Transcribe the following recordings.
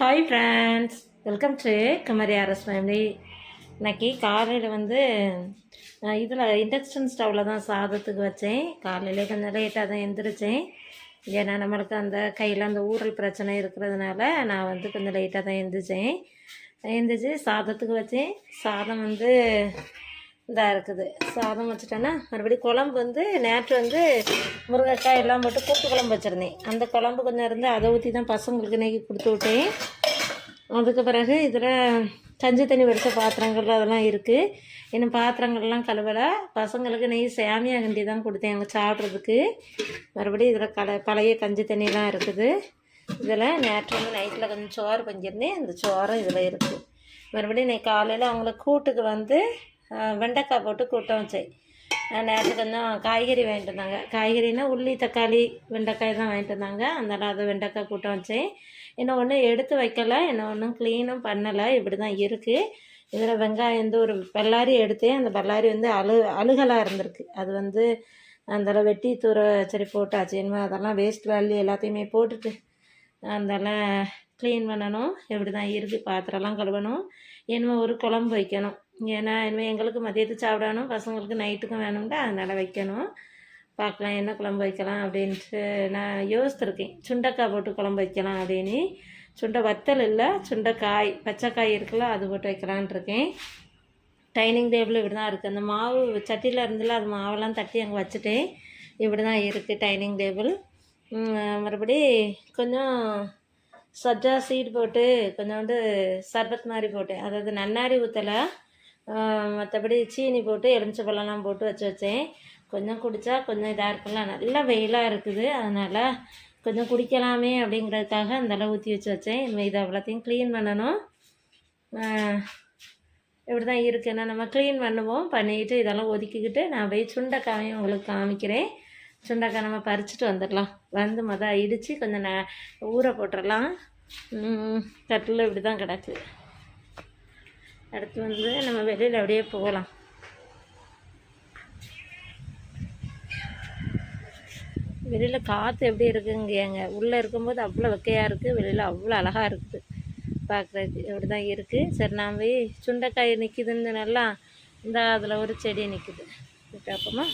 Hi friends welcome to Kumari R S family இன்னைக்கு காலையில் வந்து இதில் இண்டக்ஷன் ஸ்டவ்வில் தான் சாதத்துக்கு வச்சேன். காலையிலே கொஞ்சம் லேட்டாக தான் எந்திரிச்சேன். ஏன்னா நம்மளுக்கு அந்த கையில் அந்த ஊறல் பிரச்சனை இருக்கிறதுனால நான் வந்து கொஞ்சம் லேட்டாக தான் எந்திரிச்சேன். எந்திரிச்சு சாதத்துக்கு வச்சேன். சாதம் வந்து இதாக இருக்குது. சாதம் வச்சுட்டேன்னா மறுபடியும் குழம்பு வந்து நேற்று வந்து முருங்கைக்காய் எல்லாம் போட்டு கூட்டு குழம்பு வச்சுருந்தேன். அந்த குழம்பு கொஞ்சம் இருந்து அதை ஊற்றி தான் பசங்களுக்கு இன்றைக்கி கொடுத்து விட்டேன். அதுக்கு பிறகு இதில் கஞ்சி தண்ணி வடித்த பாத்திரங்கள் அதெல்லாம் இருக்குது இன்னும் பாத்திரங்கள்லாம் கழுவலை. பசங்களுக்கு நெய் சேமியா கண்டி தான் கொடுத்தேன் அங்கே சாப்பிட்றதுக்கு. மறுபடியும் இதில் கல பழைய கஞ்சி தண்ணிலாம் இருக்குது. இதில் நேற்று வந்து நைட்டில் கொஞ்சம் சோறு பஞ்சிருந்தேன் அந்த சோறும் இதில் இருக்குது மறுபடியும் இன்னைக்கு காலையில் அவங்கள கூட்டுக்கு வந்து வெண்டைக்காய் போட்டு கூட்டம் வச்சேன். அஹ், நேற்று கொஞ்சம் காய்கறி வாங்கிட்டு வந்தாங்க. காய்கறினா உள்ளி தக்காளி வெண்டைக்காய் தான் வாங்கிட்டு வந்தாங்க. அதனால் அது வெண்டைக்காய் கூட்டம் வச்சேன். இன்னும் ஒன்றும் எடுத்து வைக்கலை. இன்னும் ஒன்றும் க்ளீனும் பண்ணலை. இப்படி தான் இருக்குது இதில் வெங்காயம் வந்து ஒரு பல்லாரி எடுத்தேன். அந்த பல்லாரி வந்து அழு அழுகலாக இருந்திருக்கு. அது வந்து அந்த வெட்டி தூர சரி போட்டாச்சு. இனிமேல் அதெல்லாம் வேஸ்ட் வேல்யூ எல்லாத்தையுமே போட்டுட்டு அதெல்லாம் க்ளீன் பண்ணணும். இப்படி தான் இருக்குது பாத்திரம்லாம் கழுவணும். இனிமேல் ஒரு குழம்பு வைக்கணும். ஏன்னா இனிமேல் எங்களுக்கு மதியத்துக்கு சாப்பிடணும் பசங்களுக்கு நைட்டுக்கும் வேணும்டா அதனால் வைக்கணும். பார்க்கலாம் என்ன குழம்பு வைக்கலாம் அப்படின்ட்டு நான் யோசித்துருக்கேன். சுண்டைக்காய் போட்டு குழம்பு வைக்கலாம் அப்படின்னு. சுண்டை வத்தல் இல்லை சுண்டைக்காய் பச்சைக்காய் இருக்குல்ல அது போட்டு வைக்கலான்ட்ருக்கேன் டைனிங் டேபிள் இப்படி தான் இருக்குது அந்த மாவு சட்டியில் இருந்துல அது மாவெல்லாம் தட்டி அங்கே வச்சுட்டேன். இப்படி தான் இருக்குது டைனிங் டேபிள். மறுபடி கொஞ்சம் சஜ்ஜா சீடு போட்டு கொஞ்சோண்டு சர்பத் மாதிரி போட்டேன். அதாவது நன்னாரி ஊற்றலை மற்றபடி சீனி போட்டு எலுமிச்சை பழம்லாம் போட்டு வச்சு வச்சேன். கொஞ்சம் குடித்தா கொஞ்சம் இதாக இருக்குல்ல நல்லா வெயிலாக இருக்குது. அதனால் கொஞ்சம் குடிக்கலாமே அப்படிங்கிறதுக்காக அந்தளவு ஊற்றி வச்சு வச்சேன். இனிமேல் இதை அவ்வளோத்தையும் க்ளீன் பண்ணணும். இப்படி தான் இருக்குன்னா நம்ம க்ளீன் பண்ணுவோம். பண்ணிக்கிட்டு இதெல்லாம் ஒதுக்கிக்கிட்டு நான் போய் சுண்டைக்காயும் உங்களுக்கு காமிக்கிறேன். சுண்டைக்காய் நம்ம பறிச்சுட்டு வந்துடலாம். வந்து மொதல் இடித்து கொஞ்சம் ந ஊற போட்டுடலாம். தட்டில் இப்படி தான் கிடக்கு. அடுத்து வந்து நம்ம வெளியில் அப்படியே போகலாம். வெளியில் காற்று எப்படி இருக்குங்கங்க உள்ளே இருக்கும்போது அவ்வளோ வெக்கையாக இருக்குது வெளியில் அவ்வளோ அழகாக இருக்குது பார்க்குறதுக்கு இப்படி தான் இருக்குது சரி நான் போய் சுண்டைக்காய் நிற்கிதுன்னு நல்லா இந்த அதில் ஒரு செடி நிற்கிது பார்ப்போமா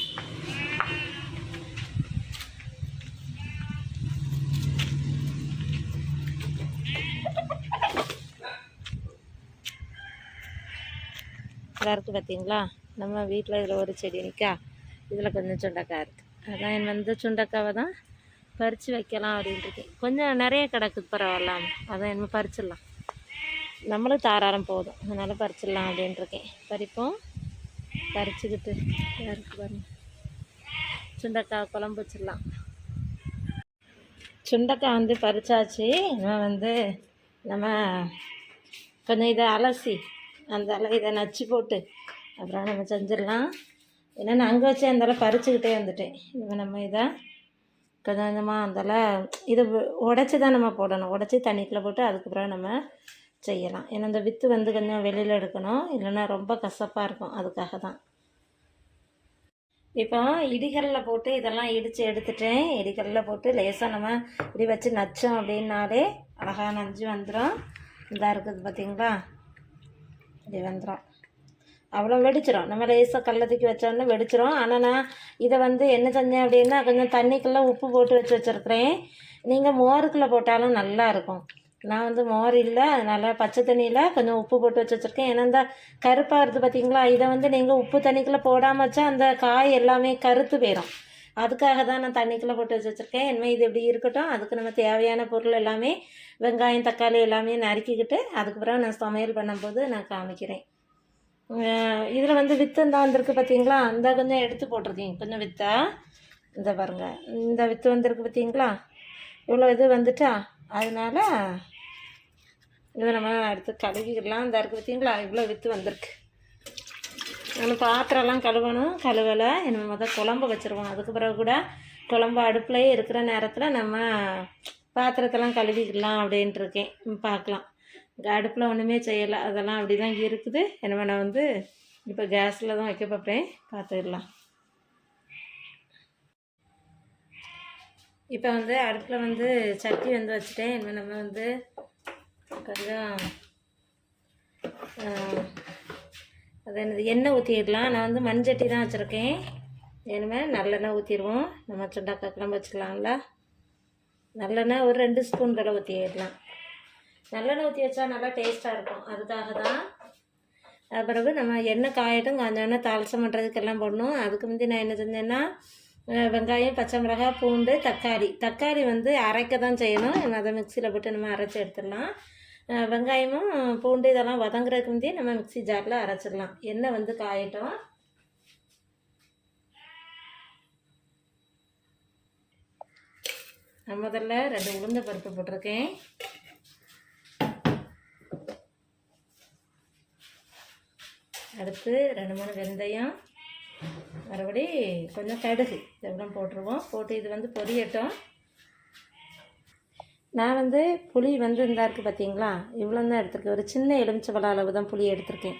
சூப்பராக இருக்குது பார்த்தீங்களா? நம்ம வீட்டில் இதில் ஒரு செடி நிற்கா இதில் கொஞ்சம் சுண்டக்காய் இருக்குது அதான் என் வந்து சுண்டக்காவை தான் பறித்து வைக்கலாம் அப்படின்ட்டு இருக்கேன். கொஞ்சம் நிறைய கிடக்குது பரவாயில்ல அதான் என்ன பறிச்சிடலாம். நம்மளும் தாராளம் போதும். அதனால் பறிச்சிடலாம் அப்படின்ட்டுருக்கேன் பறிப்போம். பறிச்சுக்கிட்டு யாருக்கு பாருங்க. சுண்டக்காய் குழம்பு வச்சிடலாம். சுண்டக்காய் வந்து பறிச்சாச்சு. நான் வந்து நம்ம கொஞ்சம் இதை அலசி அந்த அளவு இதை நச்சு போட்டு அப்புறம் நம்ம செஞ்சிடலாம். ஏன்னா நான் அங்கே வச்சு அந்தால பறிச்சுக்கிட்டே வந்துட்டேன். இப்போ நம்ம இதை கொஞ்சம் கொஞ்சமாக அந்தால இதை உடச்சி தான் நம்ம போடணும். உடச்சி தண்ணிக்குள்ளே போட்டு அதுக்கப்புறம் நம்ம செய்யலாம். ஏன்னா இந்த வித்து வந்து கொஞ்சம் வெளியில் எடுக்கணும். இல்லைன்னா ரொம்ப கசப்பாக இருக்கும். அதுக்காக தான். இப்போ இடிகளில் போட்டு இதெல்லாம் இடித்து எடுத்துட்டேன். இடிகளில் போட்டு லேசாக நம்ம இப்படி வச்சு நச்சோம் அப்படின்னாலே அழகாக நஞ்சு வந்துடும் இதாக இருக்குது பார்த்தீங்களா இப்படி வந்துடும் அவ்வளோ வெடிச்சிடும் நம்ம லேசாக கல்ல தூக்கி வச்சோன்னே வெடிச்சிடும் ஆனால் நான் இதை வந்து என்ன செஞ்சேன் அப்படின்னா கொஞ்சம் தண்ணிக்குள்ளே உப்பு போட்டு வச்சு வச்சுருக்கிறேன். நீங்கள் மோருக்குள்ளே போட்டாலும் நல்லா இருக்கும். நான் வந்து மோர் இல்லை. அதனால் பச்சை தண்ணியில் கொஞ்சம் உப்பு போட்டு வச்சு வச்சுருக்கேன். ஏன்னா இந்த கருப்பாக இருக்குது பார்த்தீங்களா இதை வந்து நீங்கள் உப்பு தண்ணிக்குள்ளே போடாமல் வச்சா அந்த காய் எல்லாமே கருத்து போயிடும் அதுக்காக தான் நான் தண்ணிக்குள்ளே போட்டு வச்சு வச்சுருக்கேன். இனிமேல் இது இப்படி இருக்கட்டும் அதுக்கு நம்ம தேவையான பொருள் எல்லாமே வெங்காயம் தக்காளி எல்லாமே நறுக்கிக்கிட்டு அதுக்கு பிறகு நான் சமையல் பண்ணும்போது நான் காமிக்கிறேன். இதில் வந்து வித்து இந்த வந்திருக்கு பார்த்தீங்களா அந்த கொஞ்சம் எடுத்து போட்டிருக்கீங்க. கொஞ்சம் வித்தா? இந்த பாருங்கள் இந்த வித்து வந்திருக்கு பார்த்தீங்களா இவ்வளோ இது வந்துட்டா? அதனால இதை நம்ம எடுத்து கழுவிக்கலாம் இந்த இருக்குது பார்த்தீங்களா இவ்வளோ வித்து வந்திருக்கு. நம்ம பாத்திரம்லாம் கழுவணும் கழுவலை. நம்ம முதல் குழம்பு வச்சுருவோம். அதுக்கு பிறகு கூட குழம்பு அடுப்புலேயே இருக்கிற நேரத்தில் நம்ம பாத்திரத்தெல்லாம் கழுவிக்கலாம் அப்படின்ட்டு இருக்கேன். பார்க்கலாம். அடுப்பில் ஒன்றுமே செய்யலை. அதெல்லாம் அப்படி தான் இருக்குது. என்ன நான் வந்து இப்போ கேஸில் தான் வைக்க பார்ப்பேன் பார்த்துக்கலாம் இப்போ வந்து அடுப்பில் வந்து சட்டி வந்து வச்சுட்டேன். இனிமேல் நம்ம வந்து கொஞ்சம் அது என்னது எண்ணெய் ஊற்றிடலாம் நான் வந்து மண்சட்டி தான் வச்சுருக்கேன். இனிமேல் நல்லெண்ணெய் ஊற்றிடுவோம் நம்ம சுண்டக்காய் குழம்பு வச்சுக்கலாம்ல நல்லெண்ணெய் ஒரு ரெண்டு ஸ்பூன் போல் ஊற்றிடலாம் நல்லெண்ணெய் ஊற்றி வச்சா நல்லா டேஸ்ட்டாக இருக்கும். அதுக்காக தான் பிறகு நம்ம எண்ணெய் காயட்டும் எண்ணெய் தாளசம் பண்ணுறதுக்கெல்லாம் போடணும். அதுக்கு முந்தி நான் என்ன செஞ்சேன்னா வெங்காயம் பச்சை மிளகாய் பூண்டு தக்காளி. தக்காளி வந்து அரைக்க தான் செய்யணும் அதை மிக்சியில் போட்டு நம்ம அரைச்சி எடுத்துடலாம். வெங்காயமும் பூண்டு இதெல்லாம் வதங்குறதுக்கு முந்தைய நம்ம மிக்ஸி ஜாரில் அரைச்சிடலாம். எண்ணெய் வந்து காயட்டும். நான் முதல்ல ரெண்டு உளுந்த பருப்பு போட்டிருக்கேன். அடுத்து ரெண்டு மூணு வெந்தயம். மறுபடி கொஞ்சம் கடுகு இதெல்லாம் போட்டுருவோம். போட்டு இது வந்து பொரியட்டும். நான் வந்து புளி வந்து இந்த இருக்குது பார்த்தீங்களா? இவ்வளோ தான் எடுத்திருக்கேன். ஒரு சின்ன எலுமிச்சம்பழ அளவு தான் புளி எடுத்திருக்கேன்.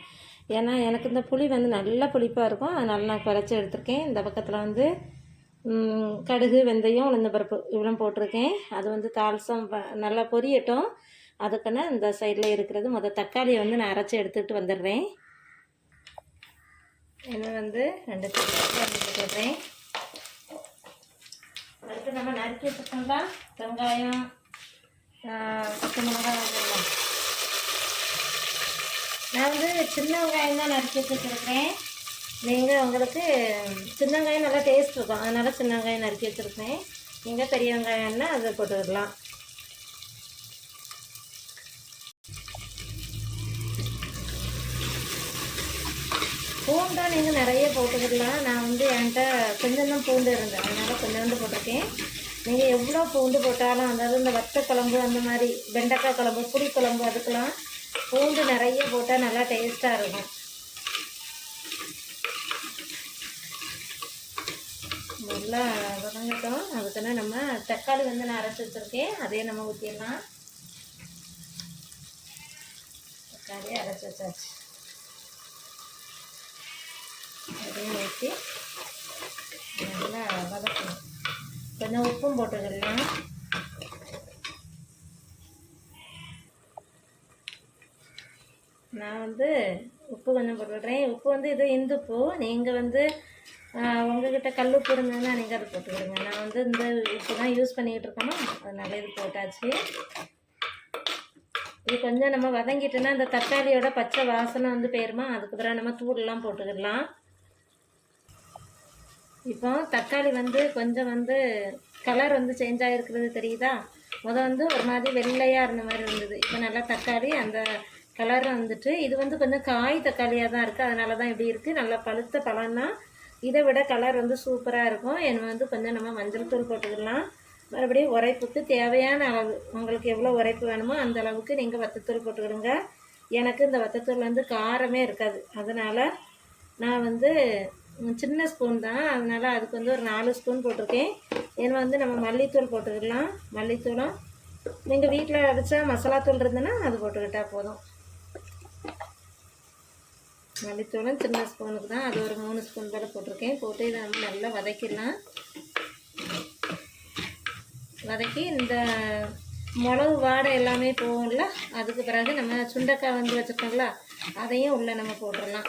ஏன்னா எனக்கு இந்த புளி வந்து நல்ல புளிப்பாக இருக்கும். அதனால் நான் குறைச்சி எடுத்திருக்கேன். இந்த பக்கத்தில் வந்து கடுகு வெந்தயம் உளுந்த பருப்பு இவ்வளோ போட்டிருக்கேன். அது வந்து தால்சம் ப- நல்லா பொரியட்டும். அதுக்குன்னு இந்த சைடில் இருக்கிறது மொதல் தக்காளியை வந்து நான் அரைச்சி எடுத்துகிட்டு வந்துடுறேன். இது வந்து ரெண்டு தக்காளி போட்டுடுறேன் அடுத்து நம்ம நறுக்கி வச்சுக்கோங்களா வெங்காயம். பச்சை மிளகாய் அதெல்லாம் நான் வந்து சின்ன வெங்காயம் தான் நறுக்கி வச்சுருக்கிறேன். நீங்கள் உங்களுக்கு சின்ன வெங்காயம் நல்லா டேஸ்ட் இருக்கும். அதனால் சின்ன வெங்காயம் நறுக்கி வச்சுருக்கேன் நீங்கள் பெரிய வெங்காயம்னா அதை போட்டுக்கலாம் பூண்டும் நீங்கள் நிறைய போட்டுக்கிடலாம் நான் வந்து என்கிட்ட கொஞ்சம் தான் பூண்டு இருந்தேன் அதனால் கொஞ்சம் வந்து போட்டிருக்கேன். நீங்கள் எவ்வளோ பூண்டு போட்டாலும் அதாவது இந்த வத்த குழம்பு அந்த மாதிரி வெண்டைக்காய் குழம்பு புளி குழம்பு அதுக்கெலாம் பூண்டு நிறைய போட்டால் நல்லா டேஸ்ட்டாக இருக்கும். நல்லா வதங்கட்டும். அதுக்குன்னா நம்ம தக்காளி வந்து நான் அரைச்சி வச்சுருக்கேன். அதே நம்ம ஊற்றிடலாம் தக்காளி அரைச்சி வச்சாச்சு. அதையும் ஊற்றி நல்லா வதக்கணும். கொஞ்சம் உப்பும் போட்டுக்கலாம் நான் வந்து உப்பு கொஞ்சம் போட்டுக்கிறேன். உப்பு வந்து இது இந்துப்பு நீங்கள் வந்து உங்ககிட்ட கல் உப்பு இருந்ததுன்னா நீங்கள் அதை போட்டுக்கிடுங்க நான் வந்து இந்த உப்பு தான் யூஸ் பண்ணிக்கிட்டு இருக்கணும். அதனால இது போட்டாச்சு. இது கொஞ்சம் நம்ம வதங்கிட்டோன்னா இந்த தக்காளியோட பச்சை வாசனை வந்து போயிருமா? அதுக்கு பிறகு நம்ம தூள்லாம் போட்டுக்கிடலாம். இப்போ தக்காளி வந்து கொஞ்சம் வந்து கலர் வந்து சேஞ்ச் ஆகிருக்கிறது தெரியுதா? முத வந்து ஒரு மாதிரி வெள்ளையாக இருந்த மாதிரி இருந்தது. இப்போ நல்லா தக்காளி அந்த கலர் வந்துட்டு இது வந்து கொஞ்சம் காய் தக்காளியாக தான் இருக்குது அதனால தான் இப்படி இருக்குது நல்லா பழுத்த பழம்னா இதை விட கலர் வந்து சூப்பராக இருக்கும். என்ன வந்து கொஞ்சம் நம்ம மஞ்சள் தூள் போட்டுக்கலாம். மறுபடியும் உரைப்புக்கு தேவையான அளவு உங்களுக்கு எவ்வளோ உரைப்பு வேணுமோ அந்த அளவுக்கு நீங்கள் வத்தத்தூள் போட்டுக்கிடுங்க. எனக்கு இந்த வத்தத்தூள் வந்து காரமே இருக்காது. அதனால் நான் வந்து சின்ன ஸ்பூன் தான். அதனால் அதுக்கு வந்து ஒரு நாலு ஸ்பூன் போட்டிருக்கேன். ஏன்னா வந்து நம்ம மல்லித்தூள் போட்டுக்கலாம். மல்லித்தூளும் நீங்கள் வீட்டில் அடித்தா மசாலாத்தூள் இருந்ததுன்னா அது போட்டுக்கிட்டால் போதும். மல்லித்தூளும் சின்ன ஸ்பூனுக்கு தான். அது ஒரு மூணு ஸ்பூன் போல் போட்டிருக்கேன். போட்டு இதை வந்து நல்லா வதக்கிடலாம். வதக்கி இந்த மிளகு வாடை எல்லாமே போகும்ல அதுக்கு பிறகு நம்ம சுண்டைக்காய் வந்து வச்சுருக்கோம்ல அதையும் உள்ளே நம்ம போட்டுடலாம்.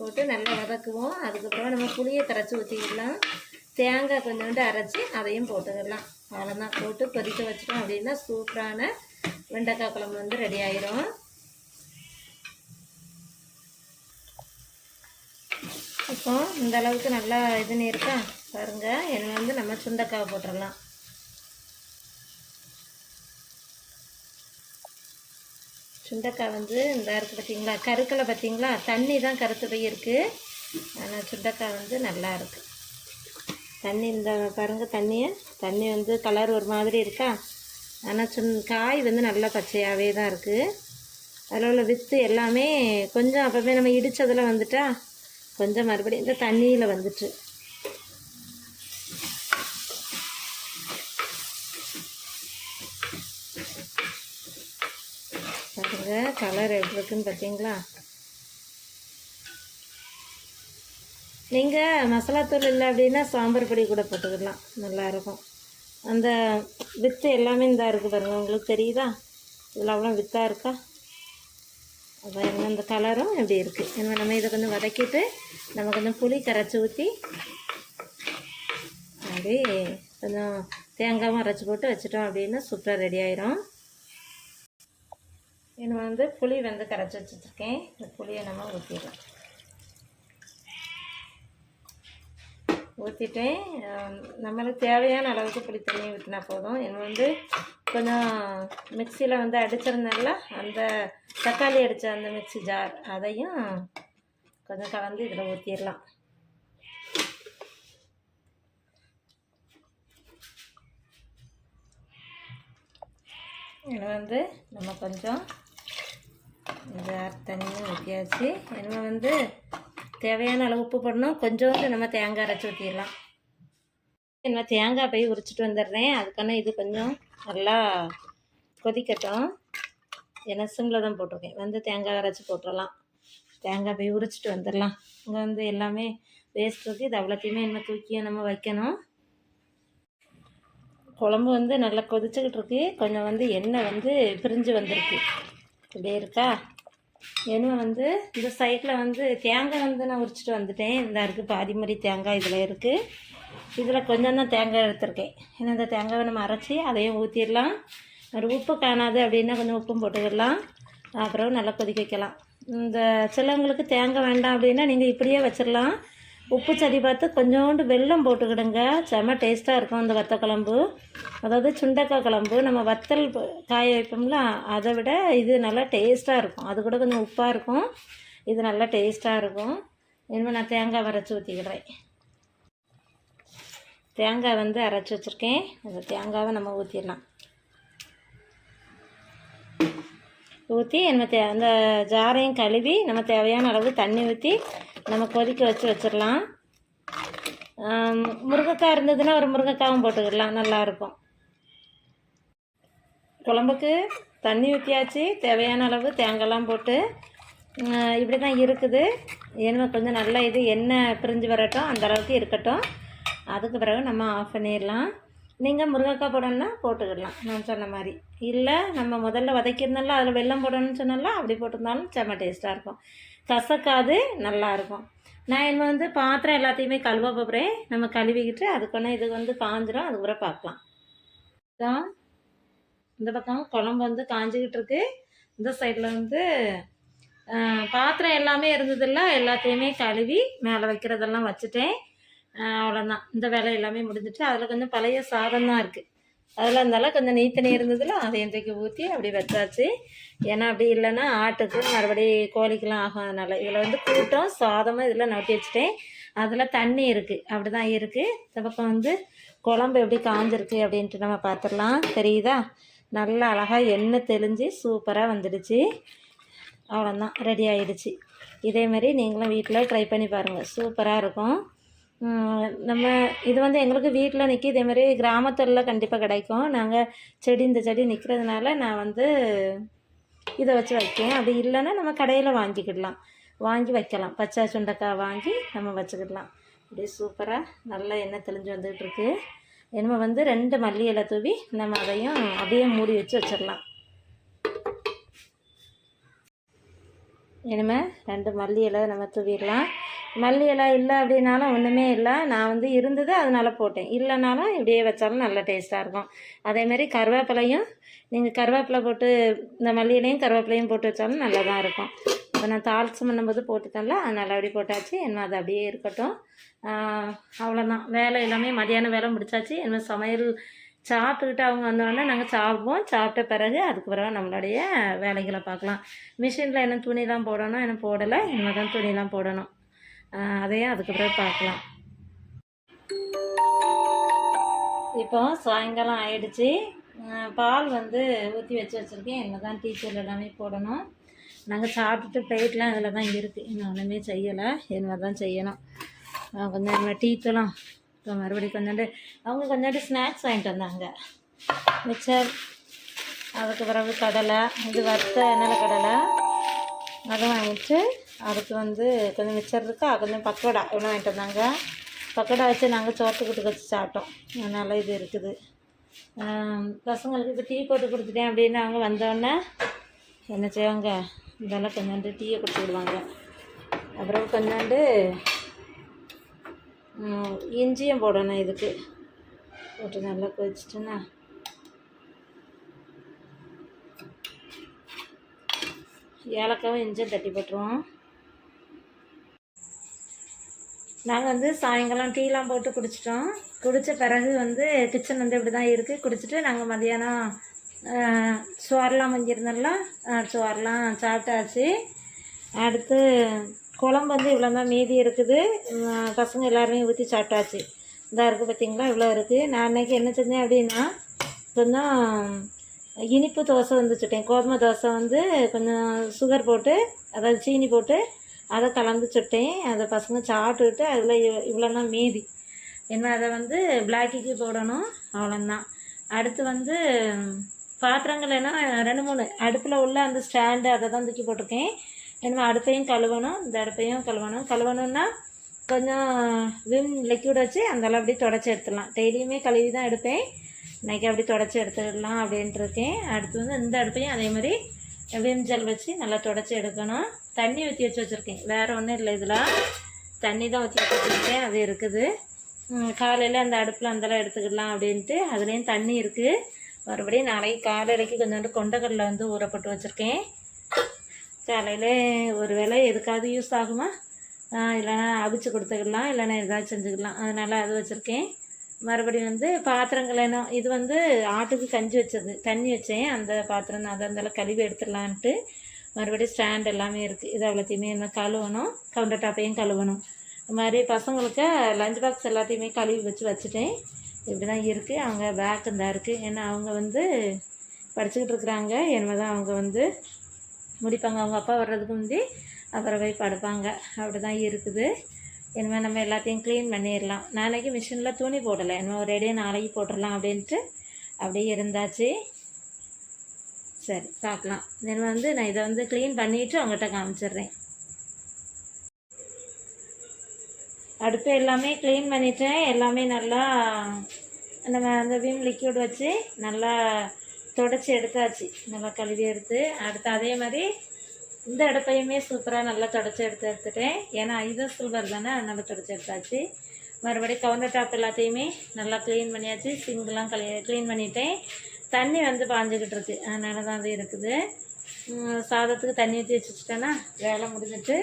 போட்டு நல்லா வதக்குவோம். அதுக்கப்புறம் நம்ம புளியை கரைச்சி ஊற்றிக்கலாம் தேங்காய் கொஞ்சோண்டு அரைச்சி அதையும் போட்டுக்கிடலாம் அவ்வளோதான் போட்டு கொதிக்க வச்சிட்டோம் அப்படின்னா சூப்பரான வெண்டைக்காய் குழம்பு வந்து ரெடி ஆயிரும். இப்போ இந்த அளவுக்கு நல்லா இதுன்னு இருக்கா? பாருங்க. என்ன வந்து நம்ம சுண்டக்காய் போட்டுடலாம். சுண்டக்காய் வந்து இந்த இருக்குது பார்த்தீங்களா கருக்கலை பார்த்தீங்களா தண்ணி தான் கருத்து போய் இருக்குது ஆனால் சுண்டக்காய் வந்து நல்லா இருக்குது தண்ணி இந்த பாருங்கள் தண்ணியை. தண்ணி வந்து கலர் ஒரு மாதிரி இருக்கா? ஆனால் சுண் காய் வந்து நல்லா பச்சையாகவே தான் இருக்குது அதில் உள்ள வித்து எல்லாமே கொஞ்சம் அப்போவே நம்ம இடித்ததில் வந்துட்டா கொஞ்சம் மறுபடியும் இந்த தண்ணியில் வந்துட்டு பாருங்க கலர் எப்படி இருக்குன்னு பார்த்தீங்களா நீங்கள் மசாலாத்தூள் இல்லை அப்படின்னா சாம்பார் பொடி கூட போட்டுக்கலாம். நல்லாயிருக்கும் அந்த வித்து எல்லாமே இந்த இருக்குது பாருங்க. உங்களுக்கு தெரியுதா? இதில் அவ்வளோ வித்தாக இருக்கா? அதான் என்ன இந்த கலரும் எப்படி இருக்குது என்ன நம்ம இதை கொஞ்சம் வதக்கிட்டு நம்ம கொஞ்சம் புளி கரைச்சி ஊற்றி அப்படி கொஞ்சம் தேங்காயும் அரைச்சி போட்டு வச்சிட்டோம் அப்படின்னா சூப்பராக ரெடி ஆயிரும். இது வந்து புளி வந்து கரைச்சி வச்சுருக்கேன் இந்த புளியை நம்ம ஊற்றிடலாம் ஊற்றிட்டேன் நம்மளுக்கு தேவையான அளவுக்கு புளி தண்ணி ஊற்றினா போதும். இது வந்து கொஞ்சம் மிக்சியில் வந்து அடிச்சிருந்தேன்ல அந்த தக்காளி அடித்த அந்த மிக்ஸி ஜார் அதையும் கொஞ்சம் கலந்து இதில் ஊற்றிடலாம் இதில் வந்து நம்ம கொஞ்சம் இந்த தண்ணியும் ஊற்றியாச்சு நம்ம வந்து தேவையான அளவு உப்பு போடணும். கொஞ்சோண்டு நம்ம தேங்காய் அரைச்சி ஊற்றிடலாம் என்ன தேங்காய் போய் உரிச்சிட்டு வந்துடுறேன். அதுக்கான இது கொஞ்சம் நல்லா கொதிக்கட்டும். ஏன்னா சிம்மில் தான் போட்டிருக்கேன். வந்து தேங்காய் அரைச்சி போட்டுடலாம். தேங்காய் போய் உரிச்சிட்டு வந்துடலாம். இங்கே வந்து எல்லாமே வேஸ்ட் இருக்குது இது அவ்வளோத்தையுமே என்ன தூக்கியும் நம்ம வைக்கணும். குழம்பு வந்து நல்லா கொதிச்சுக்கிட்டு இருக்கு. கொஞ்சம் வந்து எண்ணெய் வந்து பிரிஞ்சு வந்திருக்கு. இப்படியே இருக்கா? எண்ணெய் வந்து இந்த சைடில் வந்து தேங்காய் வந்து நான் உரிச்சிட்டு வந்துட்டேன். இந்த இருக்குது பாதி மாதிரி தேங்காய் இதில் இருக்குது இதில் கொஞ்சம் தான் தேங்காய் எடுத்திருக்கேன். ஏன்னா இந்த தேங்காவை நம்ம அரைச்சி அதையும் ஊற்றிடலாம் ஒரு உப்பு காணாது அப்படின்னா கொஞ்சம் உப்பும் போட்டுக்கிடலாம் அப்புறம் நல்லா கொதிக்க வைக்கலாம். இந்த சிலவங்களுக்கு தேங்காய் வேண்டாம் அப்படின்னா நீங்கள் இப்படியே வச்சிடலாம். உப்பு சரி பார்த்து கொஞ்சோண்டு வெல்லம் போட்டுக்கிடுங்க. செம்ம டேஸ்ட்டாக இருக்கும் இந்த வத்த குழம்பு. அதாவது சுண்டக்காய் குழம்பு. நம்ம வத்தல் காய வைப்போம்ல அதை விட இது நல்லா டேஸ்ட்டாக இருக்கும். அது கூட கொஞ்சம் உப்பாக இருக்கும். இது நல்லா டேஸ்ட்டாக இருக்கும். இனிமேல் நான் தேங்காய் வரைச்சி ஊற்றிக்கிறேன் தேங்காய் வந்து அரைச்சி வச்சுருக்கேன். அந்த தேங்காவை நம்ம ஊற்றிடலாம் ஊற்றி நம்ம தே அந்த ஜாரையும் கழுவி நம்ம தேவையான அளவு தண்ணி ஊற்றி நம்ம கொதிக்க வச்சு வச்சிடலாம். முருங்கைக்காய் இருந்ததுன்னா ஒரு முருங்கைக்காவும் போட்டுக்கிடலாம் நல்லாயிருக்கும். குழம்புக்கு தண்ணி ஊற்றியாச்சு தேவையான அளவு தேங்காய்லாம் போட்டு இப்படி தான் இருக்குது. எண்ணெய் கொஞ்சம் நல்லா இது எண்ணெய் பிரிஞ்சு வரட்டும். அந்த அளவுக்கு இருக்கட்டும். அதுக்கு பிறகு நம்ம ஆஃப் பண்ணிடலாம். நீங்கள் முருங்கைக்காய் போடணும்னா போட்டுக்கிடலாம். நான் சொன்ன மாதிரி. இல்லை நம்ம முதல்ல வதக்கியிருந்தாலும் அதில் வெல்லம் போடணும்னு சொன்னால அப்படி போட்டிருந்தாலும் செம்ம டேஸ்ட்டாக இருக்கும். கசக்காது நல்லாயிருக்கும் நான் என்ன வந்து பாத்திரம் எல்லாத்தையுமே கழுவ போகிறேன் நம்ம கழுவிக்கிட்டு அதுக்கான இது வந்து காஞ்சிரும் அதுக்கப்புறம் பார்க்கலாம். இந்த பக்கம் குழம்பு வந்து காஞ்சிக்கிட்டு இருக்கு. இந்த சைடில் வந்து பாத்திரம் எல்லாமே இருந்ததில்ல எல்லாத்தையுமே கழுவி மேலே வைக்கிறதெல்லாம் வச்சுட்டேன். அவ்வளோதான் இந்த வேலை எல்லாமே முடிஞ்சிட்டு அதில் கொஞ்சம் பழைய சாதம் தான் இருக்குது அதில் இருந்தாலும் கொஞ்சம் நீத்திணி இருந்ததில் அதை இன்றைக்கு ஊற்றி அப்படி வச்சாச்சு. ஏன்னா அப்படி இல்லைன்னா ஆட்டுக்கு மறுபடி கோழிக்கெலாம் ஆகும் அதனால். இதில் வந்து கூட்டம் சாதமும் இதில் நட்டி வச்சுட்டேன். அதில் தண்ணி இருக்குது அப்படி தான் இருக்குது இந்த பக்கம் வந்து குழம்பு எப்படி காஞ்சிருக்கு அப்படின்ட்டு நம்ம பார்த்துடலாம். தெரியுதா? நல்லா அழகாக எண்ணெய் தெளிஞ்சு சூப்பராக வந்துடுச்சு. அவ்வளோதான் ரெடி ஆகிடுச்சு இதே மாதிரி நீங்களும் வீட்டில் ட்ரை பண்ணி பாருங்கள் சூப்பராக இருக்கும். நம்ம இது வந்து எங்களுக்கு வீட்டில் நிற்கி இதே மாதிரி கிராமத்தில் கண்டிப்பாக கிடைக்கும். நாங்கள் செடி இந்த செடி நிற்கிறதுனால நான் வந்து இதை வச்சு வைக்கேன். அப்படி இல்லைன்னா நம்ம கடையில் வாங்கிக்கிடலாம். வாங்கி வைக்கலாம். பச்சை சுண்டக்காய் வாங்கி நம்ம வச்சுக்கிடலாம். அப்படியே சூப்பராக நல்லா எண்ணெய் தெளிஞ்சு வந்துகிட்ருக்கு என்னமோ வந்து ரெண்டு மல்லி இலை தூவி நம்ம அதையும் அப்படியே மூடி வச்சு வச்சிடலாம். இனிமேல் ரெண்டு மல்லி இலை நம்ம தூவிடலாம். மல்லி இலை இல்லை அப்படின்னாலும் ஒன்றுமே இல்லை. நான் வந்து இருந்தது அதனால் போட்டேன். இல்லைனாலும் இப்படியே வச்சாலும் நல்ல டேஸ்ட்டாக இருக்கும். அதேமாரி கருவேப்பிலையும் நீங்கள் கருவேப்பிலை போட்டு இந்த மல்லியிலையும் கருவேப்பிலையும் போட்டு வச்சாலும் நல்லா தான் இருக்கும். இப்போ நான் தாளிச்சு பண்ணும்போது போட்டுட்டேன்ல அதனால் அப்படி போட்டாச்சு. என்ன அது அப்படியே இருக்கட்டும். அவ்வளோதான் வேலை எல்லாமே மதியானம் வேலை முடிச்சாச்சு. என்ன சமையல் சாப்பிட்டுக்கிட்டு அவங்க வந்தோடனே நாங்கள் சாப்பிடுவோம். சாப்பிட்ட பிறகு அதுக்கு பிறகு நம்மளுடைய வேலைகளை பார்க்கலாம். மிஷினில் என்ன துணிலாம் போடணும் என்ன போடலை இனிமேல் தான் துணிலாம் போடணும். அதையும் அதுக்கு பிறகு பார்க்கலாம். இப்போ சாயங்காலம் ஆயிடுச்சு. பால் வந்து ஊற்றி வச்சு வச்சுருக்கேன். என்ன தான் டீச்சர் எல்லாமே போடணும். நாங்கள் சாப்பிட்டுட்டு பிளேட்லாம் இதில் தான் இருக்குது இன்னும் ஒன்றுமே செய்யலை. என்ன தான் செய்யணும் கொஞ்சம் டீ தூளும். இப்போ மறுபடியும் கொஞ்சோண்டு அவங்க கொஞ்சோண்டு ஸ்நாக்ஸ் வாங்கிட்டு வந்தாங்க. மிச்சர் அதுக்கு பிறகு கடலை இது வறுத்த கடலை அதை வாங்கிட்டு அதுக்கு வந்து கொஞ்சம் மிச்சர் இருக்கா கொஞ்சம் பக்கோடா இவ்வளோ வாங்கிட்டு வந்தாங்க? பக்கோடா வச்சு நாங்கள் சோத்துக்கிட்டு வச்சு சாப்பிட்டோம். அதனால் இது இருக்குது. பசங்களுக்கு இப்போ டீ போட்டு கொடுத்துட்டேன் அப்படின்னு அவங்க வந்தோடனே என்ன செய்வாங்க? இதெல்லாம் கொஞ்சோண்டு டீயை கொடுத்து விடுவாங்க. அப்புறம் கொஞ்சோண்டு இஞ்சியும் போடணும் இதுக்கு. போட்டு நல்லா கொதிச்சிட்டுன்னா. ஏலக்காவும் இஞ்சியும் தட்டி போட்டுருவோம். நாங்கள் வந்து சாயங்காலம் டீலாம் போட்டு குடிச்சிட்டோம். குடித்த பிறகு வந்து கிச்சன் வந்து இப்படி தான் இருக்குது குடிச்சிட்டு நாங்கள் மதியானம் சோறெலாம் சோறெல்லாம் சோறெலாம் சாப்பிட்டாச்சு. அடுத்து குழம்பு வந்து இவ்வளோ தான் மீதி இருக்குது. பசங்க எல்லாருமே ஊற்றி சாப்பிட்டாச்சு. இதாக இருக்குது பார்த்திங்களா இவ்வளோ இருக்குது நான் அன்னைக்கு என்ன செஞ்சேன் அப்படின்னா கொஞ்சம் இனிப்பு தோசை வந்துச்சுட்டேன் கோதுமை தோசை வந்து கொஞ்சம் சுகர் போட்டு அதாவது சீனி போட்டு அதை கலந்து சுட்டேன். அதை பசங்க சாப்பிட்டுட்டு அதில் இவ்வளோ மீதி. என்ன அதை வந்து பிளாக்கிக்கு போடணும். அவ்வளோந்தான் அடுத்து வந்து பாத்திரங்கள் என்ன ரெண்டு மூணு. அடுப்பில் உள்ள அந்த ஸ்டாண்டு அதை தான் தூக்கி போட்டிருக்கேன். என்ன அடுப்பையும் கழுவணும். இந்த அடுப்பையும் கழுவணும். கழுவணுன்னா கொஞ்சம் விம் லிக்விட் வச்சு அந்தளவு அப்படி அப்படியே தொடச்சி எடுத்துடலாம். டெய்லியுமே கழுவி தான் எடுப்பேன். இன்றைக்கி அப்படி தொடச்சி எடுத்துடலாம் அப்படின்ட்டு இருக்கேன். அடுத்து வந்து இந்த அடுப்பையும் அதே மாதிரி விம் ஜெல் வச்சு நல்லா தொடச்சி எடுக்கணும். தண்ணி ஊற்றி வச்சு வச்சுருக்கேன். வேறு ஒன்றும் இல்லை இதில். தண்ணி தான் ஊற்றி வச்சு வச்சுருக்கேன். அது இருக்குது. காலையில் அந்த அடுப்பில் அந்தளவு எடுத்துக்கலாம் அப்படின்ட்டு அதுலேயும் தண்ணி இருக்குது மறுபடியும் நாளைக்கு காலையிலைக்கு கொஞ்சோண்டு கொண்டக்கடலை வந்து ஊறப்பட்டு வச்சுருக்கேன். காலையில் ஒரு வேளை எதுக்காவது யூஸ் ஆகுமா? இல்லைனா இல்லைன்னா அவிச்சு கொடுத்துக்கலாம் இல்லைன்னா ஏதாவது செஞ்சுக்கலாம் அதனால் அது வச்சுருக்கேன். மறுபடியும் வந்து பாத்திரங்கள் என்ன இது வந்து ஆட்டுக்கு கஞ்சி வச்சது தண்ணி வச்சேன். அந்த பாத்திரம் நான் அதை இருந்தாலும் கழுவி எடுத்துடலான்ட்டு மறுபடியும் ஸ்டாண்ட் எல்லாமே இருக்குது இது அவ்வளோத்தையுமே என்ன கழுவணும். கவுண்டர் டாப்பையும் கழுவணும். இது மாதிரி பசங்களுக்கு லஞ்ச் பாக்ஸ் எல்லாத்தையுமே கழுவி வச்சு வச்சுட்டேன். இப்படி தான் இருக்குது அவங்க பேக் இந்த இருக்குது ஏன்னா அவங்க வந்து படிச்சுக்கிட்டு இருக்கிறாங்க. இனிமே தான் அவங்க வந்து முடிப்பாங்க. அவங்க அப்பா வர்றதுக்கு முந்தி அப்புறம் போய் படுப்பாங்க. அப்படி தான் இருக்குது. இனிமேல் நம்ம எல்லாத்தையும் க்ளீன் பண்ணிடலாம் நாளைக்கு மிஷினில் துணி போடலை. இனிமேல் ஒரேடியே நாளைக்கு போட்டுடலாம் அப்படின்ட்டு அப்படியே இருந்தாச்சு. சரி பார்க்கலாம். இனிமேல் வந்து நான் இதை வந்து க்ளீன் பண்ணிவிட்டு அவங்ககிட்ட காமிச்சிடுறேன். அடுப்பு எல்லாமே க்ளீன் பண்ணிட்டேன். எல்லாமே நல்லா நம்ம அந்த வீம் லிக்யூட் வச்சு நல்லா தொடச்சி எடுத்தாச்சு. நல்லா கழுவி எடுத்து அடுத்து அதே மாதிரி இந்த இடத்தையுமே சூப்பராக நல்லா தொடச்சி எடுத்து எடுத்துட்டேன். ஏன்னா இது சில்வர் தானே அதனால் தொடச்சி எடுத்தாச்சு. மறுபடியும் கவுண்டர் டாப் எல்லாத்தையுமே நல்லா க்ளீன் பண்ணியாச்சு. சிங்கெலாம் கழி க்ளீன் பண்ணிட்டேன். தண்ணி வந்து பாஞ்சுக்கிட்டு இருக்கு. அதனால தான் அது இருக்குது. சாதத்துக்கு தண்ணி ஊற்றி வச்சுட்டேன்னா வேலை முடிஞ்சிட்டு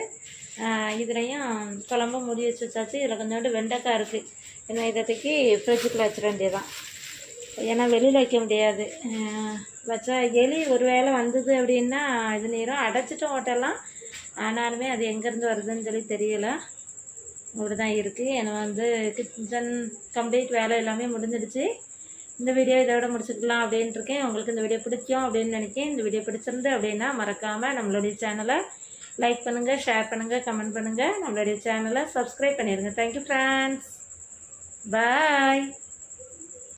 இதுலேயும் குழம்பு முடி வச்சு வச்சாச்சு. இதில் கொஞ்சோண்டு வெண்டைக்காய் இருக்குது ஏன்னா இதை தூக்கி ஃப்ரிட்ஜுக்குள்ளே வச்சிட வேண்டியதான் ஏன்னா வெளியில் வைக்க முடியாது. வச்சா எலி ஒரு வேளை வந்தது அப்படின்னா இது நேரம் அடைச்சிட்டு ஓட்டலாம் ஆனாலுமே அது எங்கேருந்து வருதுன்னு சொல்லி தெரியல. இப்படி தான் இருக்குது எனக்கு வந்து கிச்சன் கம்ப்ளீட் வேலை எல்லாமே முடிஞ்சிடுச்சு. இந்த வீடியோ இதோட முடிச்சுக்கலாம் அப்படின்ட்டு இருக்கேன். உங்களுக்கு இந்த வீடியோ பிடிக்கும் அப்படின்னு நினைக்கிறேன். இந்த வீடியோ பிடிச்சிருந்து அப்படின்னா மறக்காமல் நம்மளுடைய சேனலை லைக் பண்ணுங்கள் ஷேர் பண்ணுங்கள் கமெண்ட் பண்ணுங்கள் நம்மளுடைய சேனலை சப்ஸ்கிரைப் பண்ணிடுங்க. Thank you friends bye